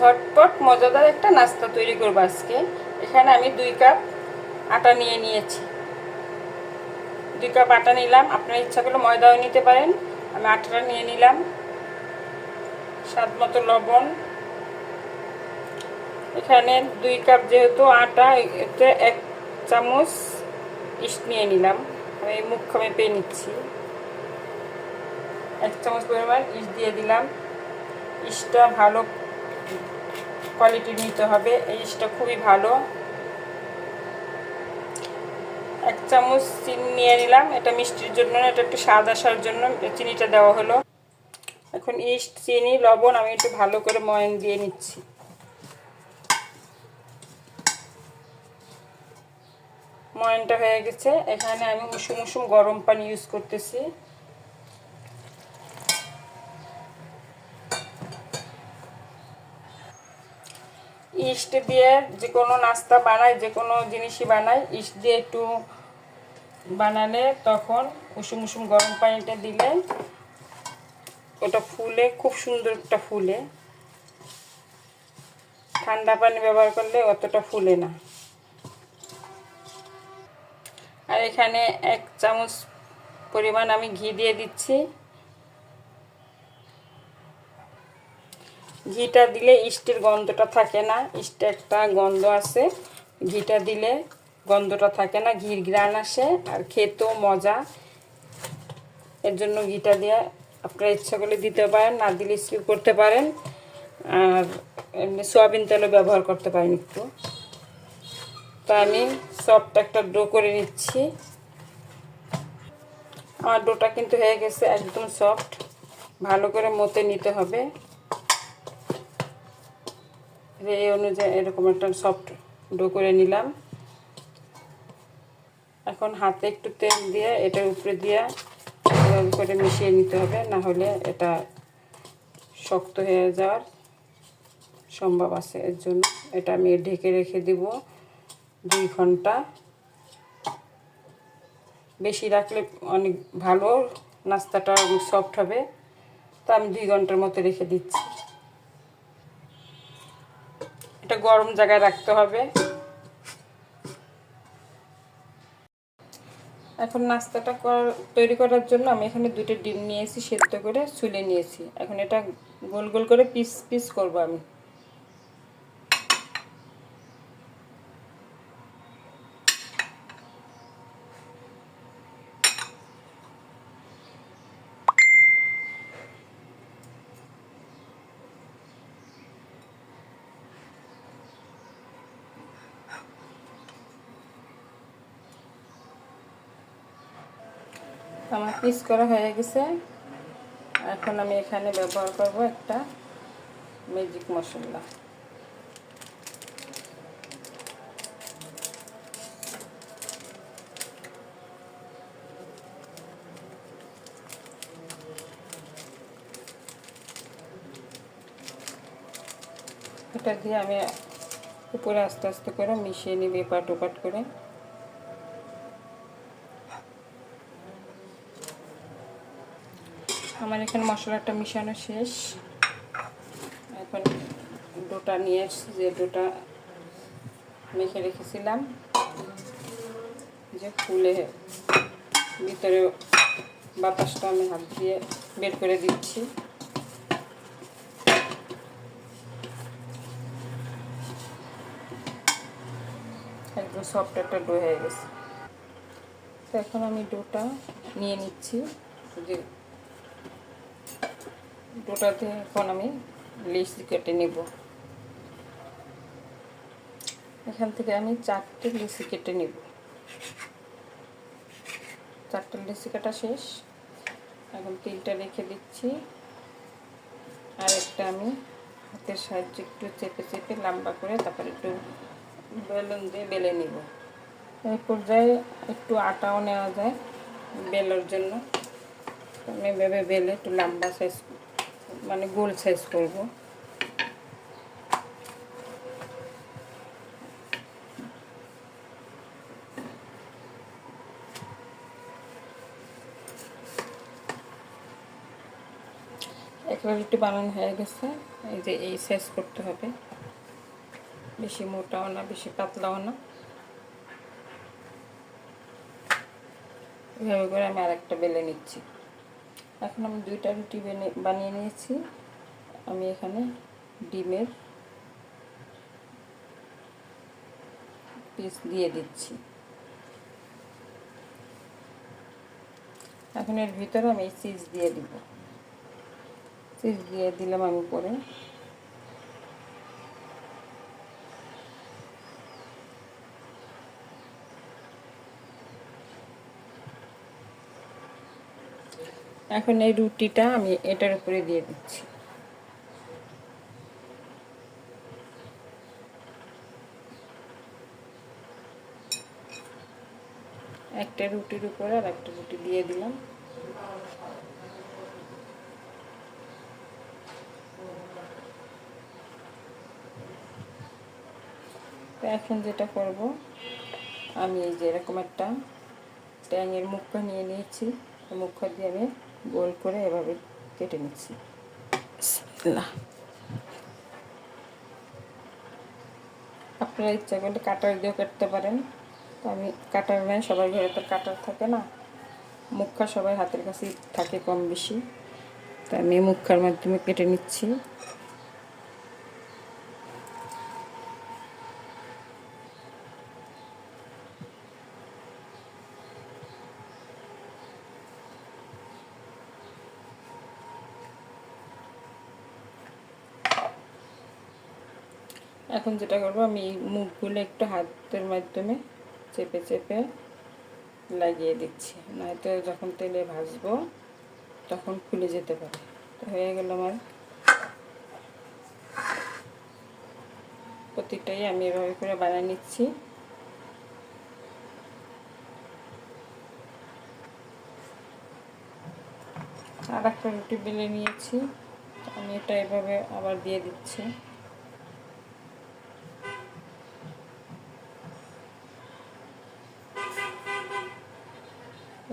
ঝটপট মজাদার একটা নাস্তা তৈরি করব আজকে। এখানে আমি দুই কাপ আটা নিয়ে নিয়েছি। দুই কাপ আটা নিলাম। আপনার ইচ্ছা করলে ময়দাও নিতে পারেন। আমি আটাটা নিয়ে নিলাম। স্বাদ মতো লবণ। এখানে দুই কাপ যেহেতু আটা, এতে এক চামচ ইস্ট নিয়ে নিলাম। আমি মুখ খামে পেয়ে নিচ্ছি। এক চামচ পরিমাণ ইস্ট দিয়ে দিলাম। ইস্টটা ভালো কোয়ালিটি নিতে হবে, এই ইস্টটা খুবই ভালো। এক চামচ চিনি নিয়ে নিলাম, এটা মিষ্টির জন্য এটা একটু স্বাদ আসার জন্য চিনিটা দেওয়া হলো। এখন ইস্ট, চিনি, লবণ আমি একটু ভালো করে ময়ন দিয়ে নিচ্ছি। ময়নটা হয়ে গেছে, এখানে আমি উষুম উষুম গরম পানি ইউজ করতেছি। ইস্ট দিয়ে যে কোনো নাস্তা বানাই যে কোনো জিনিসই বানাই ইস্ট দিয়ে একটু বানালে তখন উষুম উষুম গরম পানিটা দিলে ওটা ফুলে, খুব সুন্দর একটা ফুলে। ঠান্ডা পানি ব্যবহার করলে অতটা ফুলে না। আর এখানে এক চামচ পরিমাণ আমি ঘি দিয়ে দিচ্ছি। ঘিটা দিলে ইস্টের গন্ধটা থাকে না ইস্টে একটা গন্ধ আছে। ঘিটা দিলে গন্ধটা থাকে না, ঘির গ্রান আসে আর খেতেও মজা। এর জন্য ঘিটা দিয়ে আপনারা ইচ্ছা করলে দিতে পারেন, না দিলে স্কিপ করতে পারেন। আর এমনি সয়াবিন তেলও ব্যবহার করতে পারেন একটু। তা আমি সফট একটা ডো করে নিচ্ছি। আমার ডোটা কিন্তু হয়ে গেছে একদম সফট। ভালো করে মতে নিতে হবে। এই অনুযায়ী এরকম একটা সফট ডো করে নিলাম। এখন হাতে একটু তেল দিয়ে এটার উপরে দিয়ে করে মিশিয়ে নিতে হবে, না হলে এটা শক্ত হয়ে যাওয়ার সম্ভব আছে। এর জন্য এটা আমি ঢেকে রেখে দিব দুই ঘণ্টা। বেশি রাখলে অনেক ভালো, নাস্তাটা সফট হবে। তা আমি দুই ঘণ্টার মতো রেখে দিচ্ছি। এটা গরম জায়গায় রাখতে হবে। এখন নাস্তাটা তৈরি করার জন্য আমি এখানে দুটো ডিম নিয়েছি সেদ্ধ করে ছুলে নিয়েছি। এখন এটা গোল গোল করে পিস পিস করব আমি। আমার পিস করা হয়ে গেছে। এখন আমি এখানে ব্যবহার করব একটা ম্যাজিক মশলা। এটা দিয়ে আমি উপরে আস্তে আস্তে করে মিশিয়ে নিব এপাট ওপাট করে। এখানে মশলাটা মিশানো শেষ। এখন ডোটা নিয়ে এসছি, যে ডোটা মেখে রেখেছিলাম। যে ফুলে ভিতরে বাতাসটা আমি হাত দিয়ে বের করে দিচ্ছি। একদম সফট একটা ডো হয়ে গেছে। তো এখন আমি ডোটা নিয়ে নিচ্ছি। যে ডোটাতে এখন আমি লিচি কেটে নেব। এখান থেকে আমি চারটে লিচি কেটে নেব। চারটে লিচি কাটা শেষ। এখন তিনটা রেখে দিচ্ছি। আর একটা আমি হাতের সাহায্যে একটু চেপে চেপে লম্বা করে তারপরে একটু বেলুন দিয়ে বেলে নিব। এই পর্যায়ে একটু আটাও নেওয়া যায় বেলার জন্য। আমি ভেবে বেলে একটু লম্বা সাইজ মানে গোল সাইজ করব। একটা রুটি বানানো হয়ে গেছে। এই যে এই সাইজ করতে হবে। বেশি মোটাও না, বেশি পাতলাও না। এভাবে করে আমি আরেকটা বেলে নিচ্ছি। এখন আমি দুইটা রুটি বেনে- বানিয়ে নিয়েছি। আমি এখানে ডিমের পিস দিয়ে দিচ্ছি। এখন এর ভিতরে আমি চিজ দিয়ে দিব। চিজ দিয়ে দিলাম আমি পরে। এখন এই রুটিটা আমি এটার উপরে দিয়ে দিচ্ছি। একটা রুটির উপরে আর একটা রুটি দিয়ে দিলাম। এখন যেটা করব, আমি এই যে এরকম একটা ট্যাঙের মুখটা নিয়ে নিয়েছি। মুখটা দিয়ে আমি গোল করে এভাবে কেটে নিচ্ছি। না আপনারা ইচ্ছা করলে কাটার দিয়েও কাটতে পারেন। তো আমি কাটার নেই সবাই ঘরে তো কাটার থাকে না। মুখা সবাই হাতের কাছে থাকে কম বেশি। তো আমি মুখার মাধ্যমে কেটে নিচ্ছি। এখন যেটা করব, আমি মুখগুলো একটু হাতের মাধ্যমে চেপে চেপে লাগিয়ে দিচ্ছি। নয়তো যখন তেলে ভাজবো, তখন খুলে যেতে পারে। তো হয়ে গেল আমার প্রতিটাই আমি এভাবে করে বানিয়ে নিচ্ছি। আর একটা রুটি বেলে নিয়েছি। আমি এটা এভাবে আবার দিয়ে দিচ্ছি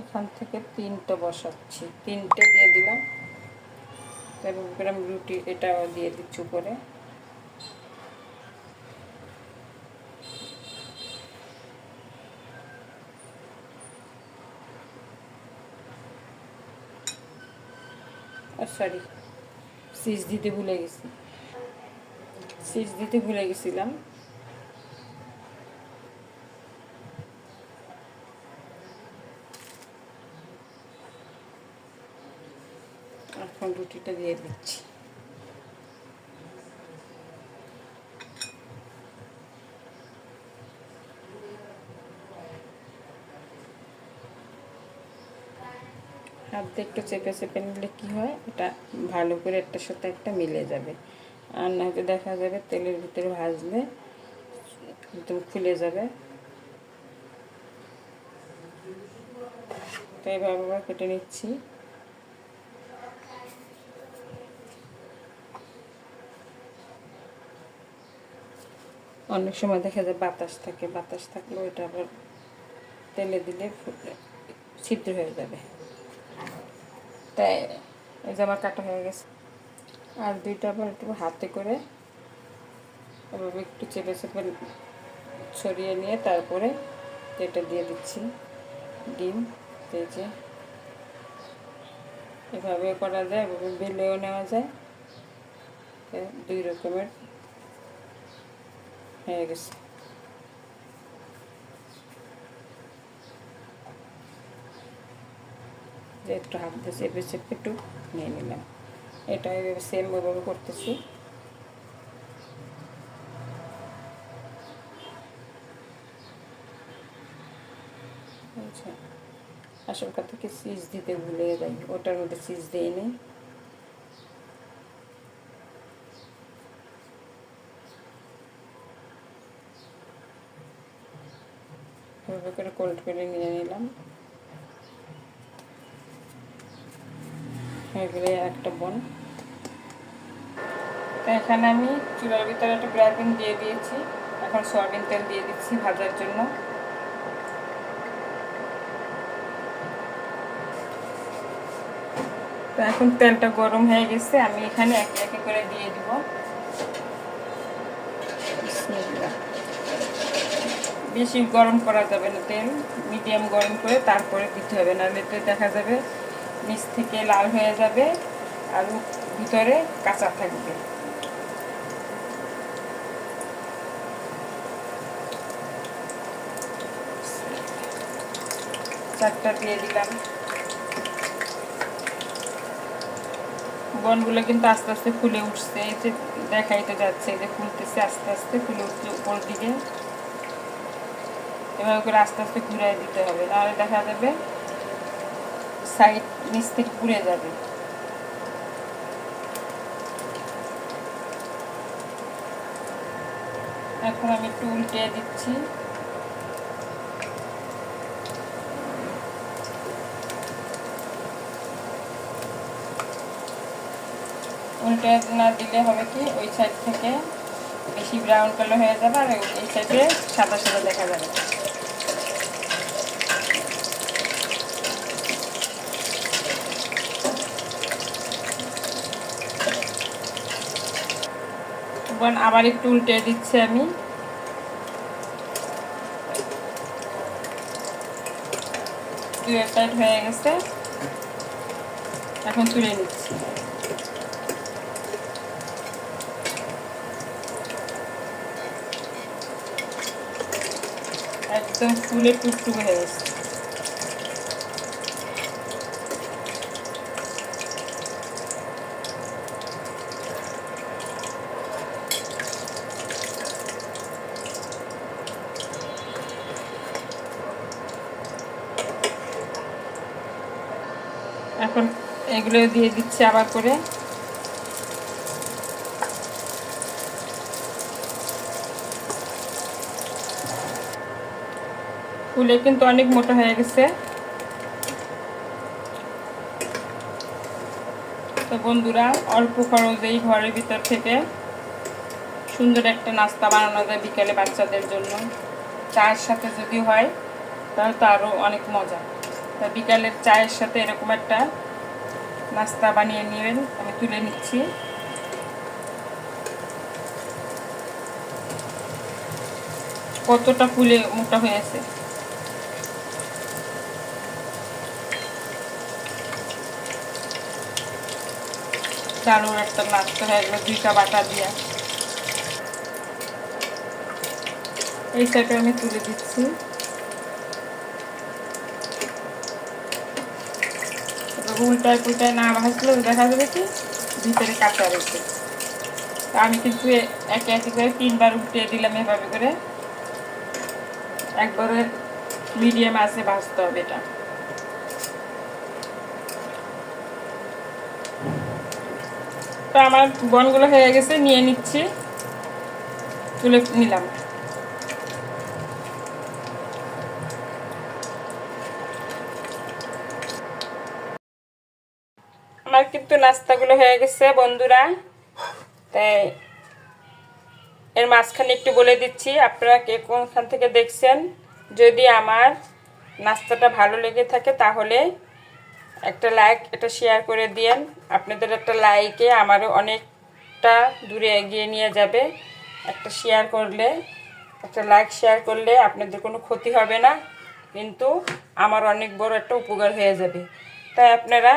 এখান থেকে তিনটে বসাচ্ছি। তিনটে দিয়ে দিলাম। তারপর আমি রুটি এটাও দিয়ে দিচ্ছি উপরে। সরি সিজ দিতে ভুলে গেছি। সিজ দিতে ভুলে গেছিলাম এখন রুটিটা দিয়ে দিচ্ছি। হাত দিয়ে একটু চেপে চেপে নিলে কী হয় এটা ভালো করে একটার সাথে একটা মিলে যাবে। আর নয়তো দেখা যাবে তেলের ভিতরে ভাজলে একদম খুলে যাবে। তো আবার কেটে নিচ্ছি। অনেক সময় দেখা যায় বাতাস থাকে, বাতাস থাকলেও এটা আবার তেলে দিলে ছিদ্র হয়ে যাবে। তাই এই যে আমার কাটা হয়ে গেছে। আর দুইটা আবার একটু হাতে করে এভাবে একটু চেপে চেপে ছড়িয়ে নিয়ে তারপরে এটা দিয়ে দিচ্ছি। ডিম যে। এভাবে করা যায়, এভাবে বেলেও নেওয়া যায়। দুই রকমের হয়ে গেছে। যে একটু হাত দিয়ে চেপে চেপে একটু নিয়ে নিলাম। এটা এভাবে সেম ওইভাবে করতেছি। আসল কথা কি? চিজ দিতে ভুলে যাই। ওটার মধ্যে চিজ দিয়ে নেই এভাবে করে কোল্ড করে নিয়ে নিলাম। একটা বন। এখানে আমি চুলার ভিতরে একটা ফ্রাইপ্যান দিয়ে দিয়েছি। এখন সয়াবিন তেল দিয়ে দিচ্ছি ভাজার জন্য। তো এখন তেলটা গরম হয়ে গেছে, আমি এখানে একে একে করে দিয়ে দিব। বেশি গরম করা যাবে না, তেল মিডিয়াম গরম করে তারপরে দিতে হবে, নাহলে তো দেখা যাবে নিচ থেকে লাল হয়ে যাবে আর ভিতরে কাঁচা থাকবে। চারটা দিয়ে দিলাম। বনগুলো কিন্তু আস্তে আস্তে ফুলে উঠছে, এই যে দেখাইতে যাচ্ছে এই যে ফুলতেছে আস্তে আস্তে, ফুলে উঠছে উপর দিকে। এভাবে করে আস্তে আস্তে ঘুরাই দিতে হবে। নাহলে দেখা যাবে সাইড নিচ থেকে পুড়ে যাবে। এখন আমি একটু উল্টে দিচ্ছি। উল্টে না দিলে হবে কি, ওই সাইড থেকে বেশি ব্রাউন কালার হয়ে যাবে আর এই সাইডে সাদা সাদা দেখা যাবে। বোন আবার একটু উল্টে দিচ্ছি আমি। সাইড হয়ে গেছে। এখন তুলে নিচ্ছি। একদম ফুলে টুকটুক হয়ে গেছে। এখন এগুলো দিয়ে দিচ্ছি আবার করে। ফুলে কিন্তু অনেক মোটা হয়ে গেছে। তো বন্ধুরা, অল্প খরচেই ঘরের ভিতর থেকে সুন্দর একটা নাস্তা বানানো যায় বিকেলে বাচ্চাদের জন্য। চায়ের সাথে যদি হয়, তাহলে তো আরও অনেক মজা। তা বিকালের চায়ের সাথে এরকম একটা নাস্তা বানিয়ে নেবেন, আমি তুলে নিচ্ছি। কতটা ফুলে মোটা হয়েছে দারুণ একটা নাস্তা হয়ে গেলো, দুইটা বাটা দিয়া। এই সাইডে আমি তুলে দিচ্ছি। উল্টায় পুলটায় না ভাজলেও দেখা যাবে কি ভিতরে কাঁচা রয়েছে। তা আমি কিন্তু একে একে করে তিনবার উল্টে দিলাম এভাবে করে। একবারে মিডিয়াম আছে, ভাজতে হবে এটা। তো আমার বনগুলো হয়ে গেছে, নিয়ে নিচ্ছি। তুলে নিলাম। কিন্তু নাস্তাগুলো হয়ে গেছে, বন্ধুরা। তাই এর মাঝখানে একটু বলে দিচ্ছি, আপনারা কে কোনখান থেকে দেখছেন, যদি আমার নাস্তাটা ভালো লেগে থাকে তাহলে একটা লাইক, এটা শেয়ার করে দিয়েন। আপনাদের একটা লাইকে আমারও অনেকটা দূরে এগিয়ে নিয়ে যাবে একটা শেয়ার করলে। একটা লাইক শেয়ার করলে আপনাদের কোনো ক্ষতি হবে না, কিন্তু আমার অনেক বড় একটা উপকার হয়ে যাবে। তাই আপনারা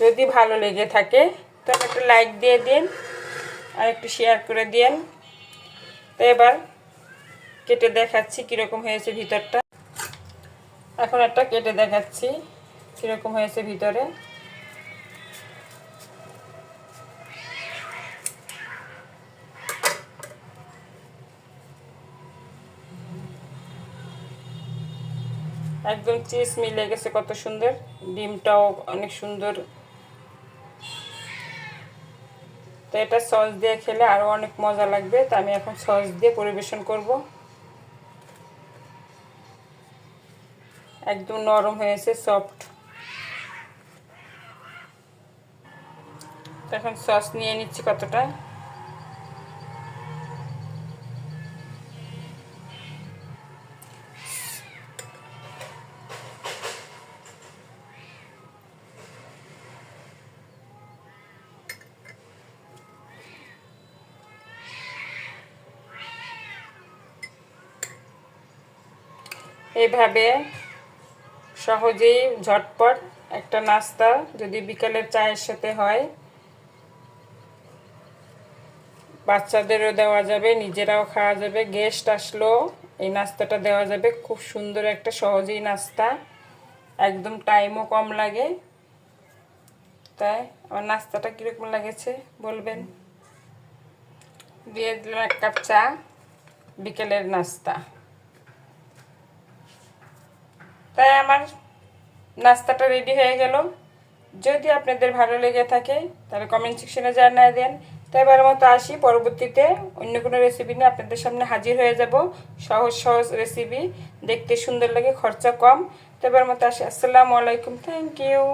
যদি ভালো লেগে থাকে, তাহলে একটা লাইক দিয়ে দিন আর একটু শেয়ার করে দিন। তো এবার কেটে দেখাচ্ছি কীরকম হয়েছে ভিতরটা। এখন একটা কেটে দেখাচ্ছি কীরকম হয়েছে ভিতরে। একদম চিজ মিলে গেছে কত সুন্দর। ডিমটাও অনেক সুন্দর। তো এটা সস দিয়ে খেলে আরও অনেক মজা লাগবে। তো আমি এখন সস দিয়ে পরিবেশন করব। একদম নরম হয়েছে সফট এখন সস নিয়ে নিচ্ছি কতটা? এইভাবে সহজেই ঝটপট একটা নাস্তা যদি বিকালের চায়ের সাথে হয়, বাচ্চাদেরও দেওয়া যাবে, নিজেরাও খাওয়া যাবে গেস্ট আসলো, এই নাস্তাটা দেওয়া যাবে। খুব সুন্দর একটা সহজেই নাস্তা, একদম টাইমও কম লাগে। তাই আমার নাস্তাটা কীরকম লাগেছে বলবেন? দিয়ে দিলাম এক কাপ চা, বিকেলের নাস্তা। তাই আমার নাস্তাটা রেডি হয়ে গেল। যদি আপনাদের ভালো লেগে থাকে, তাহলে কমেন্ট সেকশনে জানিয়ে দেন। তাই এবার মতো আসি, পরবর্তীতে অন্য কোনো রেসিপি নিয়ে আপনাদের সামনে হাজির হয়ে যাব। সহজ সহজ রেসিপি দেখতে সুন্দর লাগে, খরচা কম। তো এবার মতো আসি, আসসালামু আলাইকুম থ্যাংক ইউ